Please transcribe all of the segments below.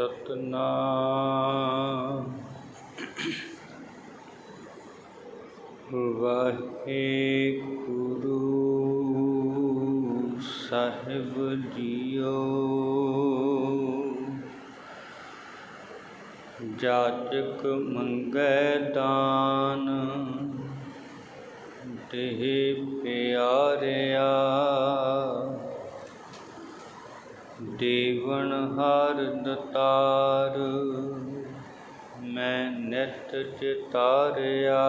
ਸਤਨਾਮ। ਵਾਹਿਗੁਰੂ ਸਾਹਿਬ ਜੀਓ। ਜਾਚਕ ਮੰਗੈ ਦਾਨ। ਦੇਹ ਪਿਆਰਿਆ। ਦੇਵਨ ਹਰ ਦਤਾਰ ਮੈਂ ਨਿਤ ਚਿਤਾਰਿਆ।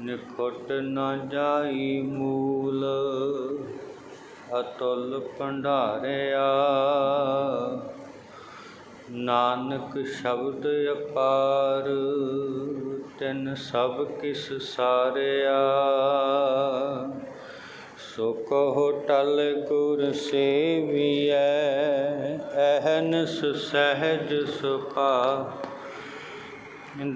ਨਿਕਟ ਨਾ ਜਾਈ ਮੂਲ, ਅਤੁਲ ਭੰਡਾਰਿਆ। ਨਾਨਕ ਸ਼ਬਦ ਅਪਾਰ, ਤਿਨ ਸਭ ਕਿਸ ਸਾਰਿਆ। ਸੋ ਕਹੋ ਟਲ ਗੁਰ ਸੇਵੀਐ ਅਹਨਸ ਸਹਿਜ ਸੁਖਾ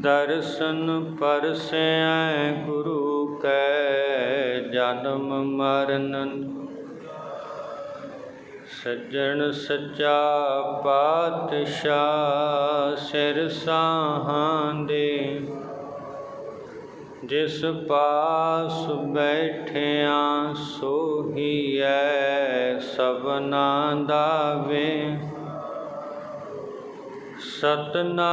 ਦਰਸ਼ਨ ਪਰਸੈ ਗੁਰੂ ਕੈ, ਜਨਮ ਮਰਨ ਸੱਜਣ ਸੱਚਾ ਪਾਤਸ਼ਾਹ, ਸਿਰ ਸਾਹਾਂ ਦੇ। ਜਿਸ ਪਾਸ ਬੈਠਿਆ ਸੋਹੀਐ ਸਭਨਾ ਦਾ ਵੇ ਸਤਨਾਮ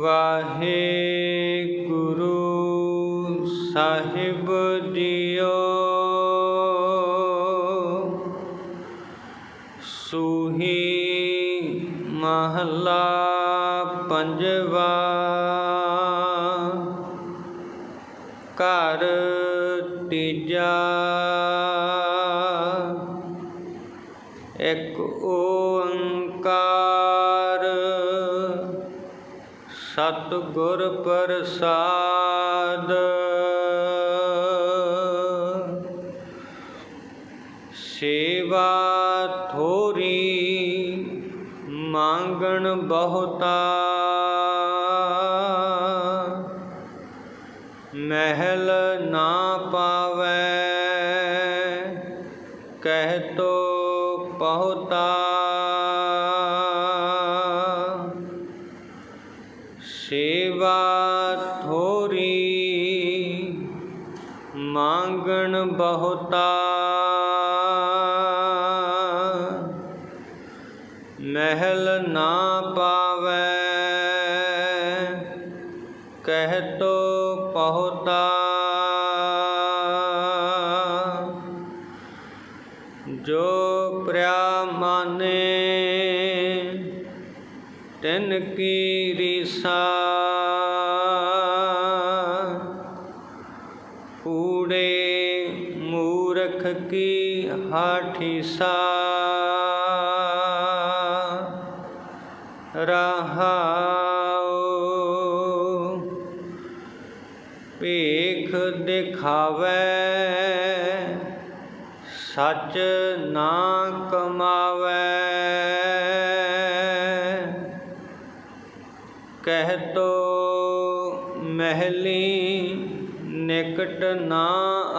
ਵਾਹਿਗੁਰੂ ਸਾਹਿਬ ਜੀਓ। ਸੂਹੀ ਮਹਲਾ ਪੰਜਵਾ ਘਰ ਤੀਜਾ। ਇੱਕ ਓੰਕਾਰ। ਸਤਿਗੁਰ ਪ੍ਰਸਾਦ। ਸੇਵਾ ਥੋਰੀ ਮੰਗਣ ਬਹੁਤਾ। ਮਹਿਲ ਨਾ ਪਾਵੈ ਕਹਿ ਤੋ ਪਹੁਤਾ ਸੇਵਾ ਥੋਰੀ ਮੰਗਣ ਬਹੁਤਾ। ਮਹਿਲ ਨਾ ਪਾ ਪਹੁਤਾ ਜੋ ਪ੍ਰਿਆ ਮਾਨੇ ਤਿਨ ਕੀ ਰੀਸਾ। ਕੂੜੇ ਮੂਰਖ ਕੀ ਹਾਠੀਸਾ ਰਹਾਉ ਭੇਖ ਦਿਖਾਵੇ, ਸੱਚ ਨਾ ਕਮਾਵੇ। ਕਹਿ ਤੋ ਮਹਿਲੀ ਨਿਕਟ ਨਾ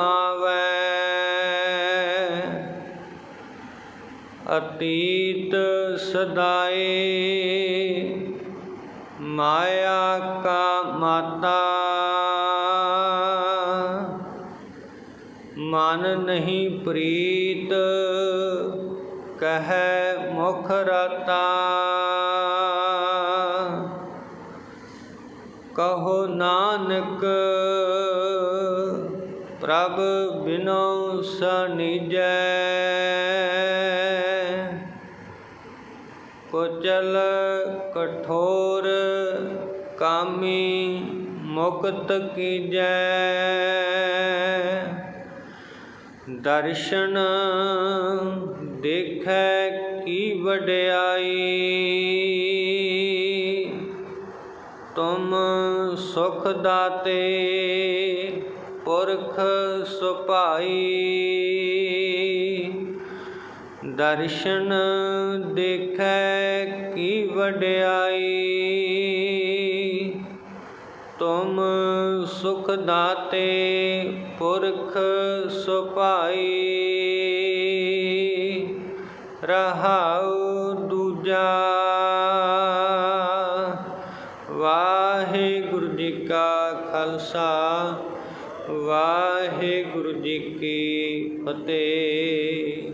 ਆਵੇ। ਅਤੀਤ ਸਦਾਏ ਮਾਇਆ ਕਾ ਮਾਤਾ। ਮਨ ਨਹੀਂ ਪ੍ਰੀਤ, ਕਹੈ ਮੁਖ ਰਤਾ। ਕਹੋ ਨਾਨਕ, ਪ੍ਰਭ ਬਿਨੋ ਸਨਿਜੈ। ਕੁਚਲ ਕਠੋਰ ਕਾਮੀ ਮੁਕਤ ਕੀਜੈ। ਦਰਸ਼ਨ ਦੇਖੈ ਕੀ ਵਡਿਆਈ। ਤੁਮ ਸੁਖ ਦਾਤੇ, ਪੁਰਖ ਸੁਭਾਈ। ਦਰਸ਼ਨ ਦੇਖੈ ਕੀ ਵਡਿਆਈ। ਤੁਮ ਸੁਖ ਦਾਤੇ ਪੁਰਖ ਸੁਭਾਈ ਰਹਾਉ ਦੂਜਾ ਵਾਹਿਗੁਰੂ ਜੀ ਕਾ ਖਾਲਸਾ ਵਾਹਿਗੁਰੂ ਜੀ ਕੀ ਫਤਿਹ।